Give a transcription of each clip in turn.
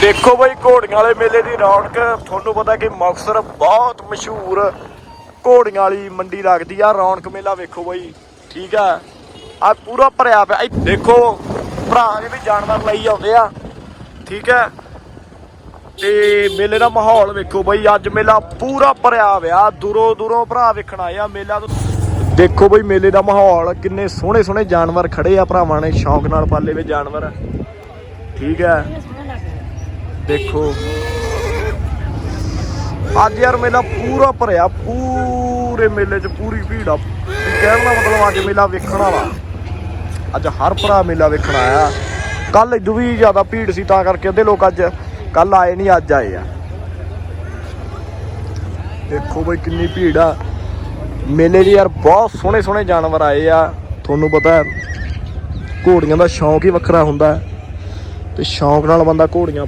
ਦੇਖੋ ਬਈ, ਘੋੜੀਆਂ ਵਾਲੇ ਮੇਲੇ ਦੀ ਰੌਣਕ, ਤੁਹਾਨੂੰ ਪਤਾ ਕਿ ਮੁਕਤਸਰ ਬਹੁਤ ਮਸ਼ਹੂਰ ਘੋੜੀਆਂ ਵਾਲੀ ਮੰਡੀ ਲੱਗਦੀ ਆ, ਰੌਣਕ ਮੇਲਾ ਵੇਖੋ ਬਈ, ਠੀਕ ਆ? ਆ ਪੂਰਾ ਭਰਿਆ ਪਿਆ, ਇਹ ਦੇਖੋ, ਭਰਾ ਇਹ ਵੀ ਜਾਨਵਰ ਲਈ ਆਉਂਦੇ ਆ, ਠੀਕ ਹੈ ਤੇ ਮੇਲੇ ਦਾ ਮਾਹੌਲ ਵੇਖੋ ਬਈ, ਅੱਜ ਮੇਲਾ ਪੂਰਾ ਭਰਿਆ ਹੋਇਆ ਦੂਰੋਂ ਦੂਰੋਂ ਭਰਾ ਵੇਖਣ ਆਏ ਆ ਮੇਲਾ ਤੋਂ। ਦੇਖੋ ਬਈ, ਮੇਲੇ ਦਾ ਮਾਹੌਲ, ਕਿੰਨੇ ਸੋਹਣੇ ਸੋਹਣੇ ਜਾਨਵਰ ਖੜੇ ਆ, ਭਰਾਵਾਂ ਨੇ ਸ਼ੌਂਕ ਨਾਲ ਪਾਲੇ ਵੇ ਜਾਨਵਰ, ਠੀਕ ਹੈ ਦੇਖੋ। ਅੱਜ ਯਾਰ ਮੇਲਾ ਪੂਰਾ ਭਰਿਆ, ਪੂਰੇ ਮੇਲੇ 'ਚ ਪੂਰੀ ਭੀੜ ਆ। ਕਹਿਣ ਦਾ ਮਤਲਬ ਅੱਜ ਮੇਲਾ ਵੇਖਣ ਵਾਲਾ। ਅੱਜ ਹਰ ਭਰਾ ਮੇਲਾ ਵੇਖਣ ਆਇਆ। ਕੱਲ ਇਦੋਂ ਵੀ ਜ਼ਿਆਦਾ ਭੀੜ ਸੀ, ਤਾਂ ਕਰਕੇ ਅੱਧੇ ਲੋਕ ਅੱਜ ਕੱਲ ਆਏ ਨਹੀਂ, ਅੱਜ ਆਏ ਆ। ਦੇਖੋ ਬਈ ਕਿੰਨੀ ਭੀੜ ਆ। ਮੇਲੇ 'ਚ ਯਾਰ ਬਹੁਤ ਸੋਹਣੇ ਸੋਹਣੇ ਜਾਨਵਰ ਆਏ ਆ। ਤੁਹਾਨੂੰ ਪਤਾ ਘੋੜੀਆਂ ਦਾ ਸ਼ੌਂਕ ਹੀ ਵੱਖਰਾ ਹੁੰਦਾ ਹੈ। ਤੇ ਸ਼ੌਂਕ ਨਾਲ ਬੰਦਾ ਘੋੜੀਆਂ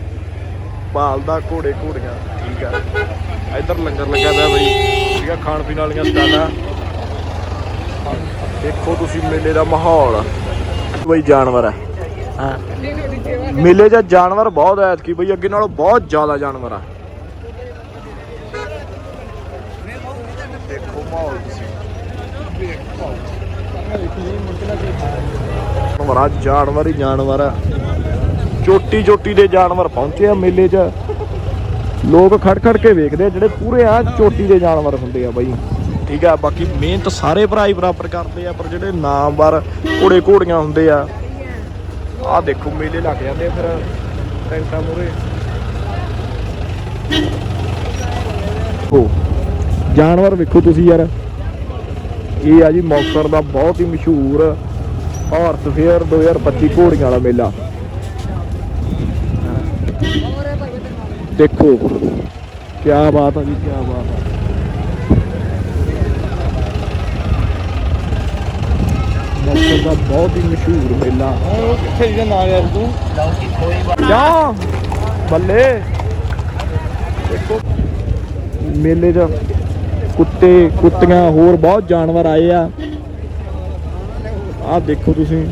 ਪਾਲਦਾ ਘੋੜੇ ਘੋੜੀਆਂ ਠੀਕ ਆ। ਇੱਧਰ ਲੰਗਰ ਲੱਗਾ ਪਿਆ ਬਈ ਠੀਕ ਆ ਖਾਣ ਪੀਣ ਵਾਲੀਆਂ ਸਟਾਲਾਂ। ਦੇਖੋ ਤੁਸੀਂ ਮੇਲੇ ਦਾ ਮਾਹੌਲ। ਬਈ ਜਾਨਵਰ ਹਾਂ। ਮੇਲੇ 'ਚ ਜਾਨਵਰ ਬਹੁਤ ਐ ਕਿ ਬਈ ਅੱਗੇ ਨਾਲੋਂ ਬਹੁਤ ਜ਼ਿਆਦਾ ਜਾਨਵਰ ਆ। ਦੇਖੋ ਮਾਹੌਲ ਤੁਸੀਂ। ਬੜਾ ਜਾਨਵਰ ਹੀ ਜਾਨਵਰ ਆ। ਚੋਟੀ ਚੋਟੀ ਦੇ ਜਾਨਵਰ ਪਹੁੰਚੇ ਆ ਮੇਲੇ 'ਚ। ਲੋਕ ਖੜ ਖੜ ਕੇ ਵੇਖਦੇ ਆ ਜਿਹੜੇ ਪੂਰੇ ਆ ਚੋਟੀ ਦੇ ਜਾਨਵਰ ਹੁੰਦੇ ਆ ਬਾਈ। ਠੀਕ ਆ, ਬਾਕੀ ਮਿਹਨਤ ਸਾਰੇ ਭਰਾ ਹੀ ਬਰਾਬਰ ਕਰਦੇ ਆ, ਪਰ ਜਿਹੜੇ ਨਾਮਵਰ ਘੋੜੇ ਘੋੜੀਆਂ ਹੁੰਦੇ ਆ ਆਹ ਦੇਖੋ ਮੇਲੇ ਲੱਗ ਜਾਂਦੇ ਆ ਫਿਰ ਟੈਂਟਾਂ ਮੂਰੇ ਹੋ ਜਾਨਵਰ ਵੇਖੋ ਤੁਸੀਂ ਯਾਰ। ਇਹ ਆ ਜੀ ਮੁਕਤਸਰ ਦਾ ਬਹੁਤ ਹੀ ਮਸ਼ਹੂਰ ਭਾਰਤ ਫੇਅਰ 2025 ਘੋੜੀਆਂ ਵਾਲਾ ਮੇਲਾ। ਦੇਖੋ ਕੀ ਬਾਤ ਆ ਜੀ ਕੀ ਬਾਤ ਆ। ਮੁਕਤਸਰ ਦਾ ਬਹੁਤ ਹੀ ਮਸ਼ਹੂਰ ਮੇਲਾ। ਕਿੱਥੇ ਜਿਹਦਾ ਨਾਲ ਯਾਰ ਤੂੰ? ਕਿਉਂ ਬੱਲੇ। ਦੇਖੋ ਮੇਲੇ 'ਚ ਕੁੱਤੇ ਕੁੱਤੀਆਂ ਹੋਰ ਬਹੁਤ ਜਾਨਵਰ ਆਏ ਆ। ਆਹ ਦੇਖੋ ਤੁਸੀਂ।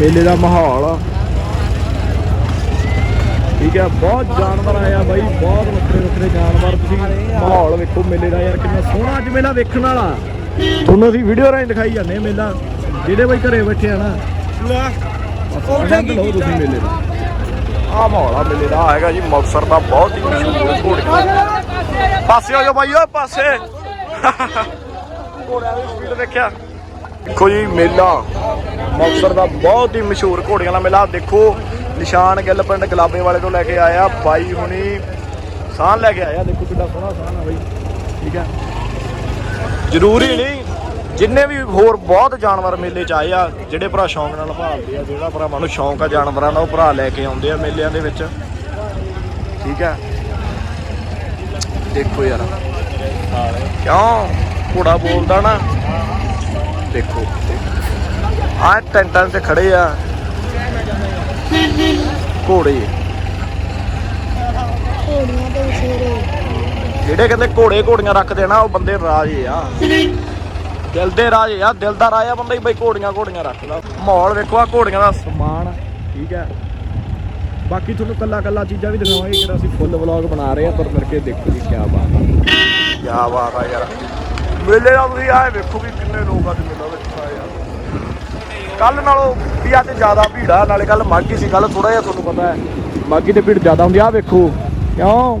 ਮੇਲੇ ਦਾ ਮਾਹੌਲ। ਆ ਠੀਕ ਹੈ ਬਹੁਤ ਜਾਨਵਰ ਆਇਆ ਬਾਈ ਬਹੁਤ ਵੱਖਰੇ ਵੱਖਰੇ ਜਾਨਵਰ। ਤੁਸੀਂ ਮਾਹੌਲ ਵੇਖੋ ਮੇਲੇ ਦਾ ਯਾਰ ਕਿੰਨਾ ਸੋਹਣਾ ਅੱਜ ਮੇਲਾ ਵੇਖਣ ਵਾਲਾ। ਤੁਹਾਨੂੰ ਅਸੀਂ ਵੀਡੀਓ ਰਾਹੀਂ ਦਿਖਾਈ ਜਾਂਦੇ ਮੇਲਾ ਜਿਹੜੇ ਬਾਈ ਘਰੇ ਬੈਠੇ ਆ ਨਾ। ਆਨੰਦ ਲਓ ਤੁਸੀਂ ਮੇਲੇ ਦਾ ਆਹ ਮਾਹੌਲ ਆ ਮੇਲੇ ਦਾ ਹੈਗਾ ਜੀ ਮੁਕਤਸਰ ਦਾ ਬਹੁਤ ਹੀ ਮਸ਼ਹੂਰ ਘੋੜੀ। ਪਾਸੇ ਹੋ ਜਾਓ ਬਾਈ ਓਏ ਪਾਸੇ। ਘੋੜਿਆਂ ਦੀ ਸਪੀਡ ਦੇਖਿਆ ਦੇਖੋ ਜੀ ਮੇਲਾ ਮੁਕਤਸਰ ਦਾ ਬਹੁਤ ਹੀ ਮਸ਼ਹੂਰ ਘੋੜੀਆਂ ਦਾ ਮੇਲਾ। ਦੇਖੋ, ਨਿਸ਼ਾਨ ਗਿੱਲ ਪਿੰਡ ਗਲਾਬੇ ਵਾਲੇ ਤੋਂ ਲੈ ਕੇ ਆਇਆ। ਬਾਈ ਹੁਣੀ ਸਾਹ ਲੈ ਕੇ ਆਇਆ। ਦੇਖੋ ਕਿੰਨਾ ਸੋਹਣਾ ਸਾਹ ਆ ਬਾਈ। ਠੀਕ ਹੈ। ਜ਼ਰੂਰੀ ਨਹੀਂ, ਜਿੰਨੇ ਵੀ ਹੋਰ ਬਹੁਤ ਜਾਨਵਰ ਮੇਲੇ 'ਚ ਆਏ ਆ, ਜਿਹੜੇ ਭਰਾ ਸ਼ੌਂਕ ਨਾਲ ਭਾਲਦੇ ਆ, ਜਿਹੜਾ ਭਰਾਵਾਂ ਨੂੰ ਸ਼ੌਂਕ ਆ ਜਾਨਵਰਾਂ ਦਾ, ਉਹ ਭਰਾ ਲੈ ਕੇ ਆਉਂਦੇ ਆ ਮੇਲਿਆਂ ਦੇ ਵਿੱਚ। ਠੀਕ ਹੈ। ਦੇਖੋ ਯਾਰ। ਕਿਉਂ? ਘੋੜਾ ਬੋਲਦਾ ਨਾ। ਦੇਖੋ। ਆਹ ਟੈਂਟਾਂ ਤੇ ਖੜੇ ਆ। ਘੋੜੇ। ਘੋੜੀਆਂ ਤੇ ਵਿਸ਼ੇਰੇ ਜਿਹੜੇ ਕਹਿੰਦੇ ਘੋੜੇ ਘੋੜੀਆਂ ਰੱਖਦੇ ਨਾ ਉਹ ਬੰਦੇ ਰਾਜੇ ਆ। ਦਿਲ ਦੇ ਰਾਜੇ ਆ ਦਿਲ ਦਾ ਰਾਜਾ ਬੰਦਾ ਹੀ ਬਈ ਘੋੜੀਆਂ ਘੋੜੀਆਂ ਰੱਖਦਾ ਮਾਹੌਲ ਵੇਖੋ ਆ ਘੋੜੀਆਂ ਦਾ ਸਮਾਨ ਠੀਕ ਹੈ ਬਾਕੀ ਤੁਹਾਨੂੰ ਕੱਲਾ ਕੱਲਾ ਚੀਜ਼ਾਂ ਵੀ ਦਿਖਾਵਾਂਗੇ ਕਿਹੜਾ ਅਸੀਂ ਫੁੱਲ ਵਲੌਗ ਬਣਾ ਰਹੇ ਆ ਪਰ ਕਰਕੇ ਦੇਖੋ ਜੀ ਕੀ ਬਾਤ ਆ। ਕੀ ਬਾਤ ਆ ਯਾਰ। ਮੇਲੇ ਦਾ ਤੁਸੀਂ ਆਏ ਵੇਖੋ ਵੀ ਕਿੰਨੇ ਲੋਕ ਅੱਜ ਮੇਲਾ ਵਿੱਚ ਆਏ ਆ। ਕੱਲ ਨਾਲੋਂ ਵੀ ਅੱਜ ਜ਼ਿਆਦਾ ਭੀੜ ਆ, ਨਾਲੇ ਕੱਲ ਮਾਗੀ ਸੀ ਕੱਲ ਥੋੜਾ ਜਿਹਾ ਤੁਹਾਨੂੰ ਪਤਾ ਹੈ। ਮਾਗੀ ਤੇ ਭੀੜ ਜ਼ਿਆਦਾ ਹੁੰਦੀ ਆ ਵੇਖੋ। ਕਿਉਂ?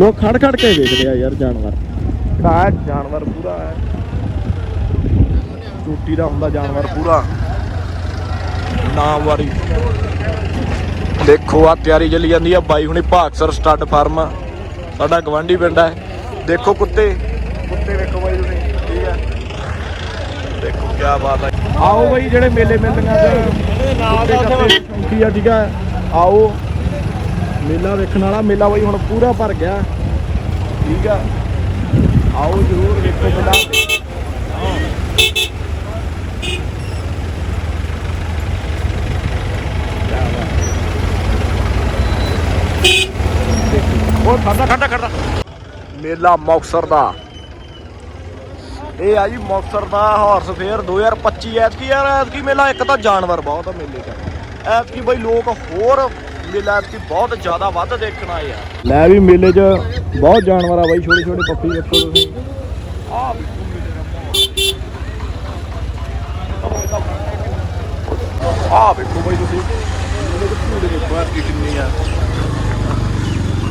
ਲੋਕ ਖੜ ਖੜ ਕੇ ਵੇਖਦੇ ਆ ਯਾਰ, ਜਾਨਵਰ। ਕਿਹੜਾ ਜਾਨਵਰ ਪੂਰਾ ਹੈ। ਚੋਟੀ ਦਾ ਹੁੰਦਾ ਜਾਨਵਰ ਪੂਰਾ। ਨਾਮ ਦੇਖੋ ਆ ਤਿਆਰੀ ਚੱਲੀ ਜਾਂਦੀ ਆ। ਬਾਈ ਹੁਣੀ ਭਾਗਸਰ ਸਟੱਡ ਫਾਰਮ ਸਾਡਾ ਗਵਾਂਢੀ ਪਿੰਡ ਹੈ। ਦੇਖੋ ਕੁੱਤੇ। ਕੁੱਤੇ ਵੇਖੋ ਬਾਈ। ਕੀ ਬਾਤ ਹੈ ਆਓ ਬਾਈ ਜਿਹੜੇ ਮੇਲੇ ਮਿਲਦੀਆਂ ਤੇ ਸ਼ੌਂਕੀ ਆ ਠੀਕ ਹੈ ਆਓ। ਮੇਲਾ ਵੇਖਣ ਵਾਲਾ ਮੇਲਾ ਬਾਈ ਹੁਣ ਪੂਰਾ ਭਰ ਗਿਆ। ਠੀਕ ਆ? ਆਓ ਜ਼ਰੂਰ ਵੇਖੋ ਮੇਲਾ। ਉਹ ਖੜਾ ਖੜਾ ਖੜਾ ਮੇਲਾ ਮੁਕਤਸਰ ਦਾ। ਇਹ ਆ ਜੀ ਮੁਕਤਸਰ ਦਾ ਹਾਰਸ ਫੇਅਰ 2025 ਐਤਕੀ। ਯਾਰ ਐਤਕੀ ਮੇਲਾ ਇੱਕ ਤਾਂ ਜਾਨਵਰ ਬਹੁਤ ਆ ਮੇਲੇ 'ਚ। ਐਤਕੀ ਬਈ ਲੋਕ ਹੋਰ ਮੇਲਾ ਐਤਕੀ ਬਹੁਤ ਜ਼ਿਆਦਾ ਵੱਧ ਦੇਖਣ ਆਏ ਆ। ਲੈ ਵੀ ਮੇਲੇ 'ਚ ਬਹੁਤ ਜਾਨਵਰ ਆ ਬਾਈ ਛੋਟੇ ਛੋਟੇ ਪੱਪੀ ਵੇਖੋ ਤੁਸੀਂ। ਆ ਆ ਵੇਖੋ ਬਾਈ ਤੁਸੀਂ। ਦੇਖੋ ਐਤਕੀ ਕਿੰਨੀ ਆ।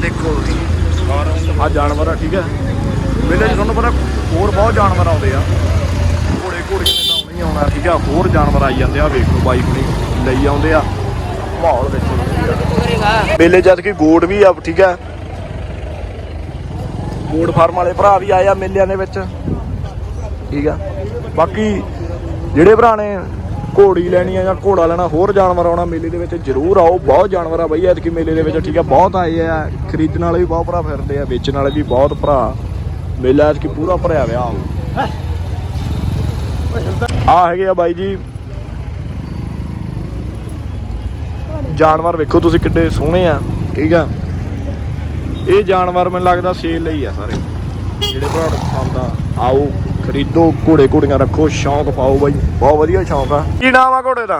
ਦੇਖੋ। ਤੁਸੀਂ ਆ ਜਾਨਵਰ ਆ ਠੀਕ ਹੈ ਮੇਲੇ 'ਚ ਤੁਹਾਨੂੰ ਪਤਾ ਹੋਰ ਬਹੁਤ ਜਾਨਵਰ ਆਉਂਦੇ ਆ। ਘੋੜੇ ਘੋੜੇ ਨੇ ਤਾਂ ਆਉਣਾ ਹੀ ਆਉਣਾ, ਠੀਕ ਆ? ਹੋਰ ਜਾਨਵਰ ਆਈ ਜਾਂਦੇ ਆ, ਵੇਖੋ ਬਾਈ ਹੁਣੀ ਲਈ ਆਉਂਦੇ ਆ। ਮਾਹੌਲ ਦੇਖੋ ਮੇਲੇ 'ਚ ਜਦ ਕਿ ਗੋੜ ਵੀ ਆ, ਠੀਕ ਆ? ਗੋੜ ਫਾਰਮ ਵਾਲੇ ਭਰਾ ਵੀ ਆਏ ਆ ਮੇਲਿਆਂ ਦੇ ਵਿੱਚ। ਠੀਕ ਆ? ਬਾਕੀ ਜਿਹੜੇ ਭਰਾ ਨੇ ਘੋੜੀ ਲੈਣੀ ਆ ਜਾਂ ਘੋੜਾ ਲੈਣਾ, ਹੋਰ ਜਾਨਵਰ ਆਉਣਾ ਮੇਲੇ ਦੇ ਵਿੱਚ ਜ਼ਰੂਰ ਆਓ। ਬਹੁਤ ਜਾਨਵਰ ਆ ਬਈ, ਐਤਕੀ ਮੇਲੇ ਦੇ ਵਿੱਚ, ਠੀਕ ਆ? ਬਹੁਤ ਆਏ ਆ, ਖਰੀਦਣ ਵਾਲੇ ਵੀ ਬਹੁਤ ਭਰਾ ਫਿਰਦੇ ਆ, ਵੇਚਣ ਵਾਲੇ ਵੀ ਬਹੁਤ ਭਰਾ। ਮੇਲਾ ਐਤਕੀ ਪੂਰਾ ਭਰਿਆ ਹੋਇਆ ਆ ਹੈਗੇ ਆ ਬਾਈ ਜੀ। ਜਾਨਵਰ ਵੇਖੋ ਤੁਸੀਂ ਕਿੱਡੇ ਸੋਹਣੇ ਆ ਠੀਕ ਆ। ਇਹ ਜਾਨਵਰ ਮੈਨੂੰ ਲੱਗਦਾ ਸੇਲ ਲਈ ਆ ਸਾਰੇ। ਜਿਹੜੇ ਭਰਾ ਨੂੰ ਪਸੰਦ ਆ ਆਓ ਖਰੀਦੋ ਘੋੜੇ ਘੋੜੀਆਂ ਰੱਖੋ ਸ਼ੌਂਕ ਪਾਓ ਬਾਈ। ਬਹੁਤ ਵਧੀਆ ਸ਼ੌਂਕ ਆ। ਕੀ ਨਾਮ ਆ ਘੋੜੇ ਦਾ?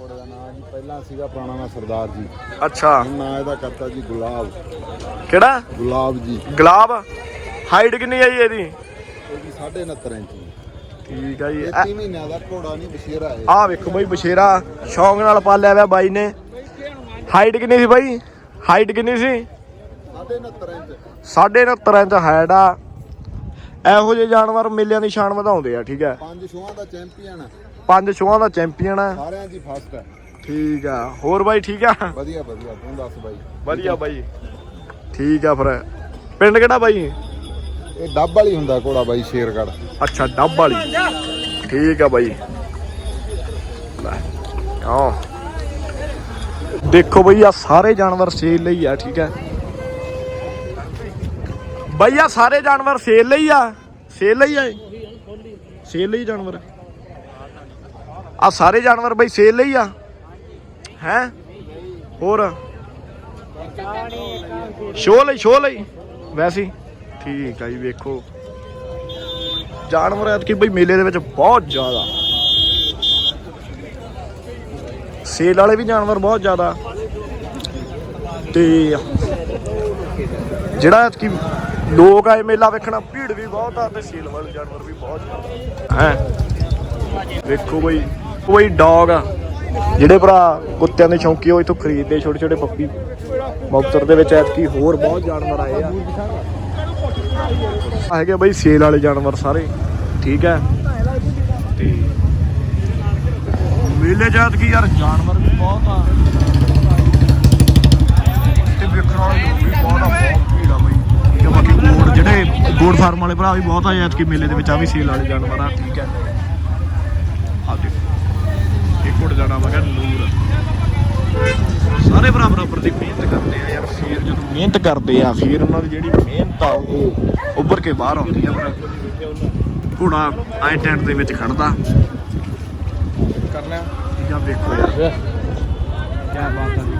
ਘੋੜੇ ਦਾ ਨਾਮ ਜੀ ਪਹਿਲਾਂ ਸੀਗਾ ਪੁਰਾਣਾ ਨਾਮ ਸਰਦਾਰ ਜੀ। ਅੱਛਾ। ਹੁਣ ਨਾਂ ਇਹਦਾ ਕਰਤਾ ਜੀ ਗੁਲਾਬ। ਕਿਹੜਾ? ਗੁਲਾਬ ਜੀ। ਗੁਲਾਬ? ਹਾਈਟ ਕਿੰਨੀ ਆ ਜੀ ਇਹਦੀ? ਇਹ ਜੀ 6.5 ਇੰਚ ਠੀਕ ਆ ਜੀ। ਇਹ 3 ਮਹੀਨਿਆਂ ਦਾ ਘੋੜਾ ਨਹੀਂ ਬਸ਼ੇਰਾ ਹੈ ਆ ਵੇਖੋ ਬਾਈ ਬਸ਼ੇਰਾ ਸ਼ੌਂਕ ਨਾਲ ਪਾਲਿਆ ਹੋਇਆ ਬਾਈ ਨੇ। ਹਾਈਟ ਕਿੰਨੀ ਸੀ ਬਾਈ? ਹਾਈਟ ਕਿੰਨੀ ਸੀ? 6.5 ਇੰਚ। 69 ਇੰਚ ਹਾਈਟ ਆ। ਇਹੋ ਜਿਹੇ ਜਾਨਵਰ ਮੇਲਿਆਂ ਦੀ ਸ਼ਾਨ ਵਧਾਉਂਦੇ ਆ ਠੀਕ ਹੈ ਪੰਜ ਸ਼ੋਆਂ ਦਾ ਚੈਂਪੀਅਨ ਹੈ ਪੰਜ ਛੋਆਂ ਦਾ ਚੈਂਪੀਅਨ ਆ। ਸਾਰਿਆਂ ਦੀ ਫਸਟ ਹੈ ਠੀਕ ਆ। ਹੋਰ ਬਾਈ ਠੀਕ ਆ? ਵਧੀਆ ਵਧੀਆ। ਤੂੰ ਦੱਸ ਬਾਈ। ਵਧੀਆ ਬਾਈ। ਠੀਕ ਆ ਫਿਰ। ਪਿੰਡ ਕਿਹੜਾ ਬਾਈ? ਇਹ ਡੱਬ ਵਾਲੀ ਹੁੰਦਾ ਘੋੜਾ ਬਾਈ ਸ਼ੇਰਗੜ ਅੱਛਾ, ਡੱਬ ਵਾਲੀ। ਠੀਕ ਆ ਬਾਈ। ਲੈ ਦੇਖੋ ਬਈ ਆ ਸਾਰੇ ਜਾਨਵਰ ਸੇਲ ਲਈ ਆ, ਠੀਕ ਹੈ ਬਈ ਆ ਸਾਰੇ ਜਾਨਵਰ ਸੇਲ ਲਈ ਆ। ਸੇਲ ਲਈ ਆ ਸੇਲ ਲਈ ਜਾਨਵਰ। ਆ ਸਾਰੇ ਜਾਨਵਰ ਬਈ ਸੇਲ ਲਈ ਆ। ਹੈ? ਹੋਰ? ਸ਼ੋਅ ਲਈ ਸ਼ੋਅ ਲਈ। ਵੈਸੇ ਠੀਕ ਆ ਜੀ ਵੇਖੋ। ਜਾਨਵਰ ਐਤਕੀ ਬਈ ਮੇਲੇ ਦੇ ਵਿੱਚ ਬਹੁਤ ਜ਼ਿਆਦਾ। ਸੇਲ ਵਾਲੇ ਵੀ ਜਾਨਵਰ ਬਹੁਤ ਜ਼ਿਆਦਾ। ਤੇ ਜਿਹੜਾ ਐਤਕੀ ਲੋਕ ਆਏ ਮੇਲਾ ਵੇਖਣਾ, ਭੀੜ ਵੀ ਬਹੁਤ ਆ ਤੇ ਸੇਲ ਵਾਲੇ ਜਾਨਵਰ ਵੀ ਬਹੁਤ ਜ਼ਿਆਦਾ। ਹੈ? ਵੇਖੋ ਬਈ, ਕੋਈ ਡੌਗ ਆ, ਜਿਹੜੇ ਭਰਾ ਕੁੱਤਿਆਂ ਦੇ ਸ਼ੌਂਕੀ ਉਹ ਇਥੋਂ ਖਰੀਦਦੇ ਛੋਟੇ ਛੋਟੇ ਪੱਪੀ। ਮੁਕਤਸਰ ਦੇ ਵਿੱਚ ਐਤਕੀ ਹੋਰ ਬਹੁਤ ਜਾਨਵਰ ਆਏ ਆ। ਆ ਹੈਗੇ ਬਈ ਸੇਲ ਵਾਲੇ ਜਾਨਵਰ ਸਾਰੇ, ਠੀਕ ਹੈ? ਤੇ ਮੇਲੇ ਜਾਤ ਕੀ ਯਾਰ, ਜਾਨਵਰ ਵੀ ਬਹੁਤ ਆ। ਤੇ ਵੇਖਣ ਵੀ ਬਹੁਤ ਆ, ਬਹੁਤ ਭੀੜ ਆ ਬਈ। ਠੀਕ ਹੈ, ਬਾਕੀ ਗੋੜ ਜਿਹੜੇ ਗੋੜ ਫਾਰਮ ਵਾਲੇ ਭਰਾ ਵੀ ਬਹੁਤ ਆ, ਐਤਕੀ ਮੇਲੇ ਦੇ ਵਿੱਚ ਆ ਵੀ ਸੇਲ ਵਾਲੇ ਜਾਨਵਰ ਆ, ਠੀਕ ਹੈ। ਆ ਦੇਖੋ, ਇੱਕ ਗੋੜ ਜਾਣਾ ਮੈਂ ਨੂਰ। ਸਾਰੇ ਭਰਾ ਬਰਾਬਰ ਦੀ ਮਿਹਨਤ ਕਰਦੇ ਆ ਯਾਰ, ਫਿਰ ਜਦੋਂ ਮਿਹਨਤ ਕਰਦੇ ਆ, ਫਿਰ ਉਹਨਾਂ ਦੀ ਜਿਹੜੀ ਮਿਹਨਤ ਆ ਉਹ ਉੱਭਰ ਕੇ ਬਾਹਰ ਆਉਂਦੀ ਆ ਪਰ ਘੋੜਾ ਆਏ ਟੈਂਟ ਦੇ ਵਿੱਚ ਖੜਦਾ ਕਰ ਲਿਆ ਜਾਂ ਵੇਖੋ। ਯਾਰ ਕੀ ਬਾਤ ਆ।